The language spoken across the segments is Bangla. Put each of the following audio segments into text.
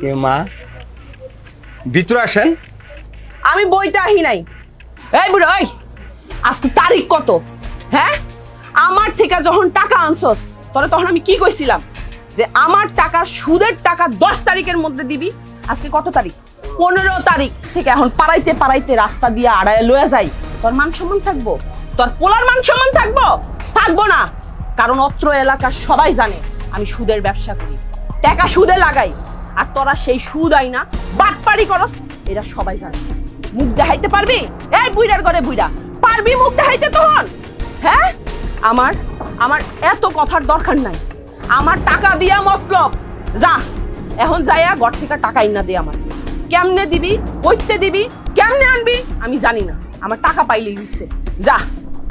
কে মা? ভিতরে আসেন। আমি বইটা আহি নাই। এই বুড়ো এই! আজকে তারিখ কত? হ্যাঁ? আমার থেকে যখন টাকা আনছস তোরে তখন আমি কি কইছিলাম? যে আমার টাকা সুদের টাকা দশ তারিখের মধ্যে দিবি। আজকে কত তারিখ? পনেরো তারিখ থেকে এখন পাড়াইতে পাড়াইতে রাস্তা দিয়ে আড়ায় লয়ে যাই। তোর মান সম্মান থাকব? তোর পোলার মান সম্মান থাকব? থাকব না। কারণ অত্র এলাকার সবাই জানে আমি সুদের ব্যবসা করি। টাকা সুদে লাগাই। আর তোরা সেই সুদ আই না বাটপাড়ি করস। এরা সবাই জানে। মুখ দেখাইতে পারবি? এই বুইড়ার ঘরে বুইড়া। পারবি মুখ দেখাইতে তখন? হ্যাঁ? আমার আমার এত কথার দরকার নাই। আমার টাকা দিয়া মতলব। যা এখন যাইয়া ঘর থেকে টাকা ইনা দে আমার। কেমনে দিবি? কইতে দিবি? কেমনে আনবি? আমি জানি না। আমার টাকা পাইলে হইছে। যা।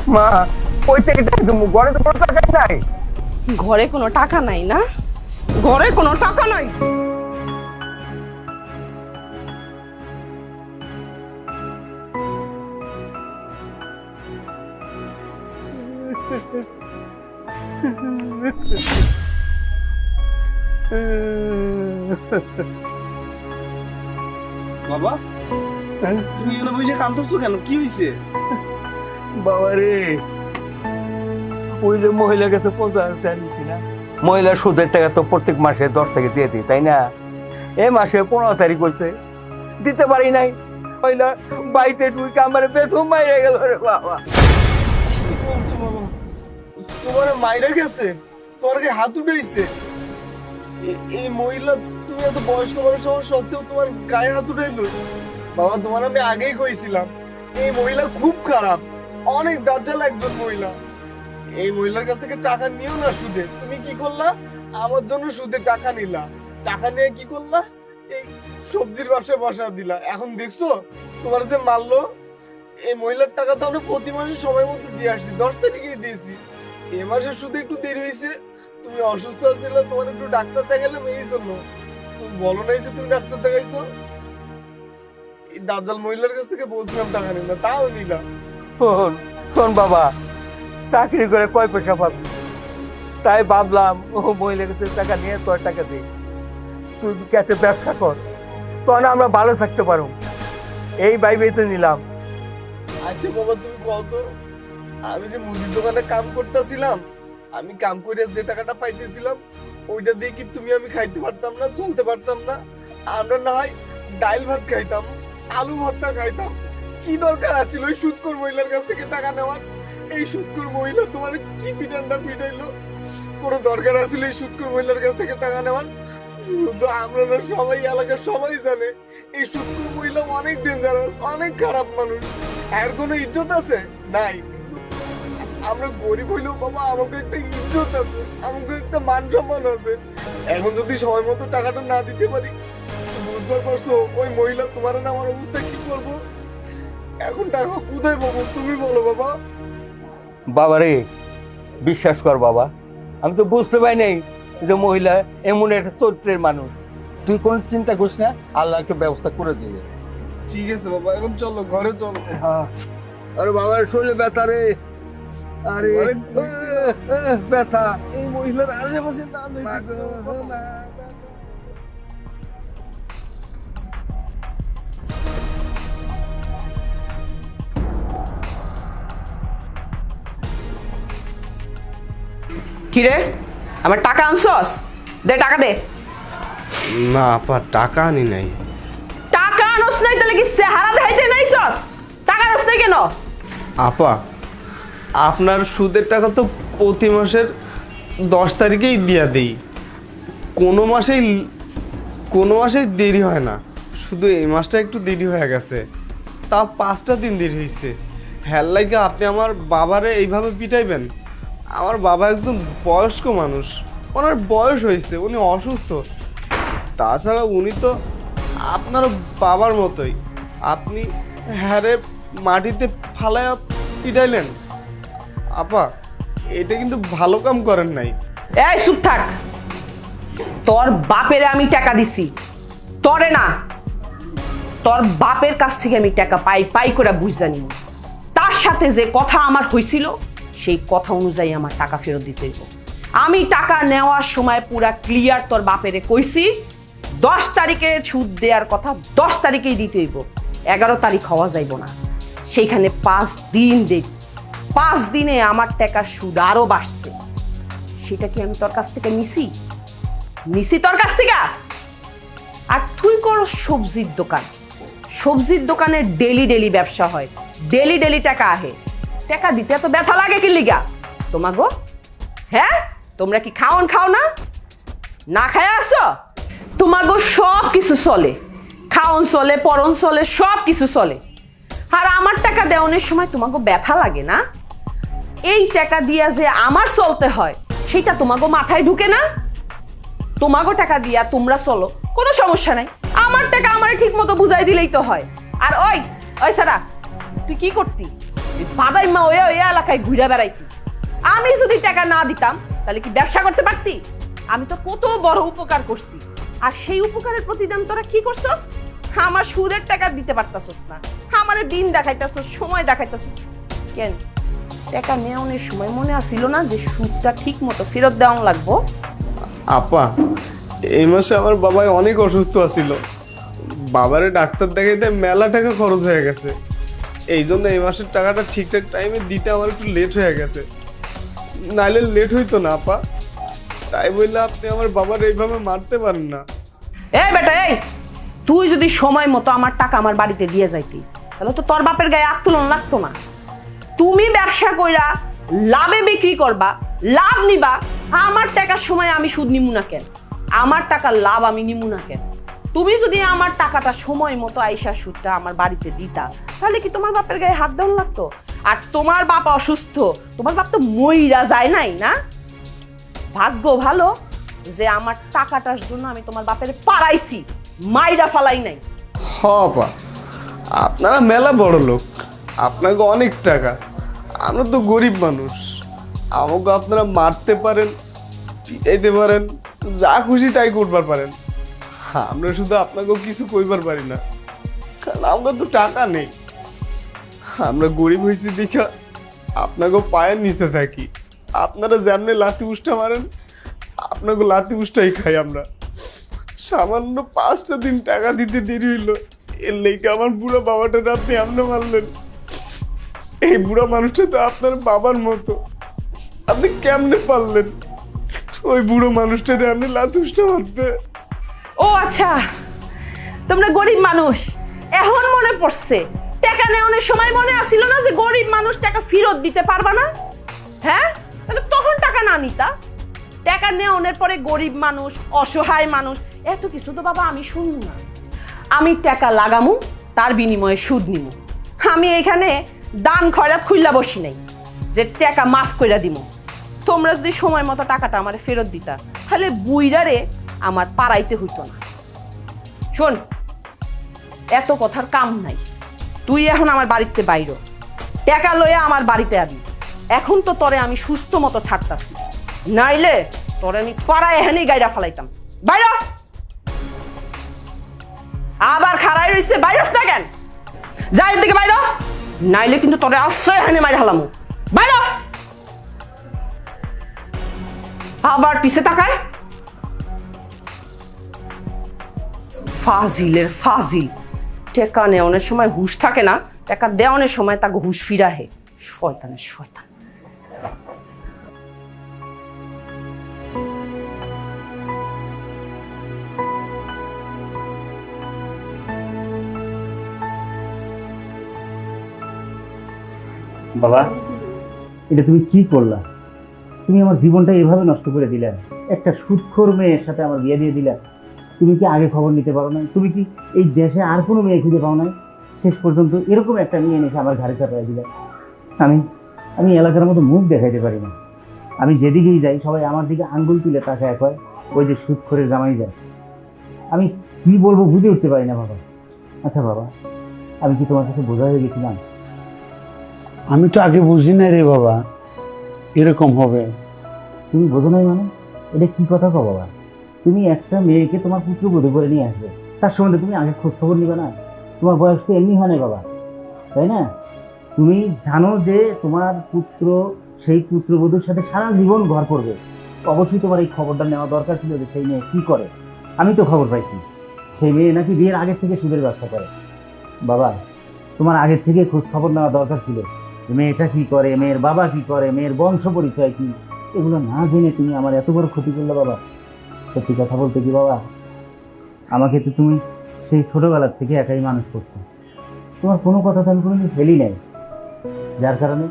মা ওই থেকে টাকা দেবো ঘরে তো কোনো টাকা নাই। ঘরে কোনো টাকা নাই না? ঘরে কোনো টাকা নাই। বাবা? তুমি এখানে বসে কান্দছো কেন? কি হয়েছে বাবা রে ওই যে মহিলা গেছে পঞ্চাশ টাকা নিচ্ছি না। মহিলা সুদের টাকা তো প্রত্যেক মাসে দশ থেকে দিয়ে দিই তাই না? এ মাসে পনেরো তারিখ হয়েছে দিতে পারি নাই। মহিলা বাড়িতে টুইকে আমার বেতন মাইরে গেল রে বাবা। কি বলছো বাবা? তোমার মাইরা গেছে, তোমার গায়ে হাত উঠেছে এই মহিলা, তুমি এত বয়স্ক মানুষ হওয়ার সত্ত্বেও তোমার গায়ে হাত উঠাইলো? বাবা, তোমার আমি আগেই কইছিলাম, এই মহিলা খুব খারাপ, অনেক দাজ্জাল একজন মহিলা। এই মহিলার কাছ থেকে টাকা নিও না সুদে। তুমি কি করলা? আমার জন্য সুদে টাকা নিলা। টাকা নিয়ে কি করলা? এই সবজির ব্যবসায় বসা দিলা। এখন দেখছ, তোমার যে মারলো, এই মহিলার টাকা তো আমরা প্রতি মাসে সময় মতো দিয়ে আসছি, দশ তারিখেই দিয়েছি। এ মাসে শুধু একটু দেরি হয়েছে। তুমি অসুস্থ ছিলে তোমার একটু ডাক্তার দেখালাম এই জন্য। তুমি বলো নাই যে তুমি ডাক্তার দেখাইছো? এই দাজ্জাল মহিলার কাছ থেকে বলছিলাম টাকা নিলাম তাও নিলাম। শোন শোন বাবা চাকরি করে কয় পয়সা পাবি? তাই ভাবলাম ও মহিলা কাছে টাকা নিয়ে তোর টাকা দে। তুই একটা ব্যবসা কর তখন আমরা ভালো থাকতে পারো এই ভাইবেই তো নিলাম। আচ্ছা বাবা তুমি কত আমি যে মুদির দোকানে কাম করতেছিলাম, আমি কাম করে যে টাকাটা পাইতেছিলাম, ওইটা দিয়ে কি তুমি আমি খাইতে পারতাম না, চলতে পারতাম না? আমরা না হয় ডাইল ভাত খাইতাম, আলু ভর্তা খাইতাম। কি দরকার আছিল ওই সুদকর মহিলার কাছ থেকে টাকা নেওয়ার? এই সুদকর মহিলা তোমার কি পিটানটা পিটাইলো? কোনো দরকার আছিল এই সুদকর মহিলার কাছ থেকে টাকা নেওয়ার? শুধু আমরা না, সবাই, এলাকার সবাই জানে, এই সুদকর মহিলা অনেক ডেঞ্জারাস অনেক খারাপ মানুষ। এর কোনো ইজ্জত আছে? নাই। আমরা গরিব হইলেও বাবা আমাকে একটা ইজ্জত আছে আমাকে একটা মান সম্মান আছে। এখন যদি সময় মতো টাকাটা না দিতে পারি বুঝতে পারছ ওই মহিলা তোমার না আমার অবস্থা কি করব? এখন টাকা কোথায় পাবো? তুমি বলো বাবা। বাবা রে বিশ্বাস কর বাবা আমি তো বুঝতে পারি নাই যে মহিলা এমন একটা চরিত্রের মানুষ। তুই কোনো চিন্তা করিস না আল্লাহ একটা ব্যবস্থা করে দিবে। ঠিক আছে বাবা এখন চলো ঘরে চলো। আরে বাবার শরীরে ব্যথা রে। আরে ব্যথা। এই মহিলার আশেপাশে না তো, কিরে? আমার টাকা আনছস? দে টাকা দে। না আপা টাকা আনি নাই। টাকা আনস নাই তাহলে কি চেহারা দেখাইতে নাইছস? টাকা আনস নাই কেন? আপা আপনার সুদের টাকা তো প্রতি মাসের দশ তারিখেই দিয়া দেই। কোনো মাসেই কোনো মাসেই দেরি হয় না। শুধু এই মাসটা একটু দেরি হয়ে গেছে। তা পাঁচটা দিন দেরি হয়েছে হ্যার লাগে আপনি আমার বাবারে এইভাবে পিটাইবেন? আমার বাবা একদম বয়স্ক মানুষ। ওনার বয়স হয়েছে উনি অসুস্থ। তাছাড়া উনি তো আপনার বাবার মতোই। আপনি হ্যারে মাটিতে ফালায়া পিটাইলেন। আপা, এটা কিন্তু ভালো কাম করেন নাই। এই, চুপ থাক। তোর বাপেরে আমি টাকা দিছি। তরে না। তোর বাপের কাছ থেকে আমি টাকা পাই পাই করে বুঝ জানি তার সাথে যে কথা আমার হয়েছিল সেই কথা অনুযায়ী আমার টাকা ফেরত দিতে হইব। আমি টাকা নেওয়ার সময় পুরা ক্লিয়ার তোর বাপেরে কইছি, দশ তারিখে সুদ দেওয়ার কথা দশ তারিখেই দিতে হইব। এগারো তারিখ হওয়া যাইব না। সেইখানে পাঁচ দিন দেব পাঁচ দিনে আমার টাকা সুদ আরও বাড়ছে। সেটা কি আমি তোর কাছ থেকে নিছি? নিছি তোর কাছ থেকে? আর তুই কর সবজির দোকান। সবজির দোকানে ডেলি ডেলি ব্যবসা হয়। ডেলি ডেলি টাকা আহে। টাকা দিতে এত ব্যথা লাগে কি লিগা? তোমাগো? হ্যাঁ? তোমরা কি খাওন খাও না? না খায় আসো তোমাগো সব কিছু চলে। খাওন চলে, পরন চলে, সব কিছু চলে। আর আমার টাকা দেওয়ানোর সময় তোমাকে ব্যথা লাগে না? এই টাকা দিয়া যে আমার চলতে হয়, সেটা তোমাগো মাথায় ঢুকে না? তোমাগো টাকা দিয়া তোমরা চলো, কোনো সমস্যা নাই। আমার টাকা আমার ঠিক মতো বুঝাই দিলেই তো হয়। আর ওই ওই সারা, তুই কি করতি? বাদাই মা ওই ওই এলাকায় ঘুরে বেড়াইতি। আমি যদি টাকা না দিতাম, তাহলে কি ব্যবসা করতে পারতি? আমি তো কত বড় উপকার করছি। আর সেই উপকারের প্রতিদান তোরা কি করছস? আমার সুদের টাকা দিতে পারতাছস না। আমারে দিন দেখাইতাছস, সময় দেখাইতাছস। কেন? টাকা নেওয়ানোর সময় মনে আসিল না যে সুদটা ঠিক মতো ফেরত দেওয়া লাগবো। আপা এই মাসে আমার বাবাই অনেক অসুস্থ আছিল। বাবারে ডাক্তার দেখাইতে মেলা টাকা খরচ হয়ে গেছে। এই জন্য এই মাসের টাকাটা ঠিকঠাক টাইমে দিতে আমার একটু লেট হয়ে গেছে। নাইলে লেট হইতো না আপা। তাই বললে আপনি আমার বাবার এইভাবে মারতে পারেন না। এই বেটা এই! তুই যদি সময় মতো আমার টাকা আমার বাড়িতে দিয়ে যাইতি তাহলে তো তোর বাপের গায়ে আত্মলন লাগতো না। তুমি ব্যবসা কইরা লাভে বিক্রি করবা, লাভ নিবা, আমার টাকার সময় আমি সুদ নিমু না কেন? আমার টাকার লাভ আমি নিমু না কেন? তুমি যদি আমার টাকাটা সময় মতো আইসা সুদটা আমার বাড়িতে দিতা, তাহলে কি তোমার বাপের গায়ে হাত দেওয়া লাগতো? আর তোমার বাপ অসুস্থ, তোমার বাপ তো মইরা যায় নাই না? ভাগ্য ভালো যে আমার টাকাটার জন্য আমি তোমার বাপের পাড়াইছি মাইরা ফালাই নাই। হ আপা। আপনারা মেলা বড় লোক আপনাকে অনেক টাকা। আমরা তো গরিব মানুষ। আমাকে আপনারা মারতে পারেন, পিটাইতে পারেন, যা খুশি তাই করবার পারেন। আমরা শুধু আপনাকেও কিছু কইবার পারি না। কারণ আমরা তো টাকা নেই। আমরা গরিব হয়েছি দেখা আপনাকেও পায়ের নিচে থাকি। আপনারা যেমনি লাথি উষ্টা মারেন, আপনাকে লাথি উষ্টাই খাই আমরা। সামান্য পাঁচটা দিন টাকা দিতে দেরি হইল। এর লেগে আমার বুড়ো বাবাটা আপনি আপনি মারলেন। এই বুড়ো মানুষটা তো আপনার বাবার মতো। আপনি কেমনে পারলেন? ওই বুড়ো মানুষটারে আপনি লাতুসটা মারতে। ও আচ্ছা তোমরা গরিব মানুষ। এখন মনে পড়ছে, টাকা নেওয়ানোর সময় মনে আসিল না যে গরিব মানুষ টাকা ফেরত দিতে পারবা না? হ্যাঁ? তাহলে তখন টাকা না নিতা? টাকা নেওয়ানোর পরে গরিব মানুষ, অসহায় মানুষ, এত কিছু তো বাবা আমি শুনব না। আমি টাকা লাগামু, তার বিনিময়ে সুদ নিমু। আমি এখানে দান খয়রাত খুললা বসি নাই, যে টাকা মাফ কইরা দিমু। তোমরা যদি সময় মতো টাকাটা আমার ফেরত দিতা, তাহলে বুইরারে আমার পাড়াইতে হইতো না। শোন, এত কথার কাম নাই। তুই এখন আমার বাড়িতে বাইর টাকা লইয়া আমার বাড়িতে আবি। এখন তো তরে আমি সুস্থ মতো ছাড়তাছি। নাইলে তোরে আমি পাড়ায় এখানেই গাইরা ফালাইতাম। বাইর আবার খাড়াই রইছে বাইরস না কেন? যাই দিকে বাইর নাইলে কিন্তু তোরে আশ্রয় হানি মাইরা হালামু বাইর আবার পিছে তাকায়। ফাজিলের ফাজিল টেকা নেওয়ানোর সময় হুশ থাকে না, টেকা দেওয়ানোর সময় তাকে হুশ ফিরাহে। শয়তানের শয়তান। বাবা, এটা তুমি কি করলা? তুমি আমার জীবনটা এভাবে নষ্ট করে দিলে। একটা সুৎখোর মেয়ের সাথে আমার বিয়ে দিয়ে দিলা। তুমি কি আগে খবর নিতে পারো না তুমি কি এই দেশে আর কোনো মেয়ে খুঁজে পাও নাই? শেষ পর্যন্ত এরকম একটা মেয়ে এনেছে আমার ঘাড়ে চাপাই দিলে। আমি আমি এলাকার মতো মুখ দেখাইতে পারি না। আমি যেদিকেই যাই, সবাই আমার দিকে আঙ্গুল তুলে তাকায় কয়, ওই যে সুৎখোরের জামাই যায় আমি কি বলব বুঝে উঠতে পারি না বাবা। আচ্ছা বাবা, আমি কি তোমার কাছে বোঝা হয়ে গেছিলাম? আমি তো আগে বুঝি না রে বাবা। এরকম হবে। তুমি বোঝো নাই মানে? এটা কি কথা কো বাবা? তুমি একটা মেয়েকে তোমার পুত্রবধূ করে নিয়ে আসবে। তার সম্বন্ধে তুমি আগে খোঁজ খবর নিবে না। তোমার বয়স তো এমনি হয় না বাবা। তাই না? তুমি জানো যে তোমার পুত্র, সেই পুত্রবধূর সাথে সারা জীবন ঘর করবে। অবশ্যই তোমার এই খবরটা নেওয়া দরকার ছিল যে সেই মেয়ে কি করে। আমি তো খবর পাইছি। সেই মেয়ে নাকি বিয়ের আগের থেকে সুদের ব্যবসা করে। বাবা, তোমার আগের থেকে খোঁজ খবর নেওয়া দরকার ছিল। মেয়েটা কি করে, মেয়ের বাবা কি করে, মেয়ের বংশ পরিচয় কি? এগুলো না জেনে তুমি আমার এত বড় ক্ষতি করলে বাবা। সত্যি কথা বলতে কি বাবা? আমাকে তো তুমি সেই ছোটবেলার থেকে একাই মানুষ করছ। তোমার কোনো কথা তো আমি কোনোদিন ফেলি নাই। যার কারণে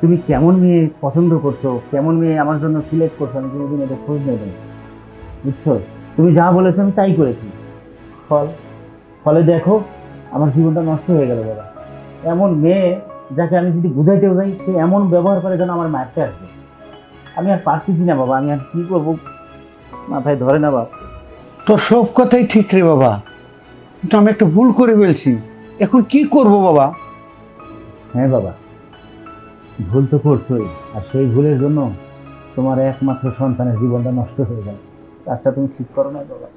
তুমি কেমন মেয়ে পছন্দ করছ, কেমন মেয়ে আমার জন্য সিলেক্ট করছ, আমি কোনোদিন এটা খোঁজ নেই বুঝছ? তুমি যা বলেছ আমি তাই করেছি। ফল, ফলে দেখো, আমার জীবনটা নষ্ট হয়ে গেল বাবা। এমন মেয়ে যাকে আমি যদি বুঝাইতেও যাই সে এমন ব্যবহার করে যেন আমার মারতে আসবে। আমি আর পারতেছি না বাবা আমি আর কি করব? মাথায় ধরে না বাবা তোর সব কথাই ঠিক রে বাবা কিন্তু আমি একটা ভুল করে ফেলছি। এখন কি করব বাবা? হ্যাঁ বাবা ভুল তো করছোই আর সেই ভুলের জন্য তোমার একমাত্র সন্তানের জীবনটা নষ্ট হয়ে গেল কাজটা তুমি ঠিক করো না বাবা।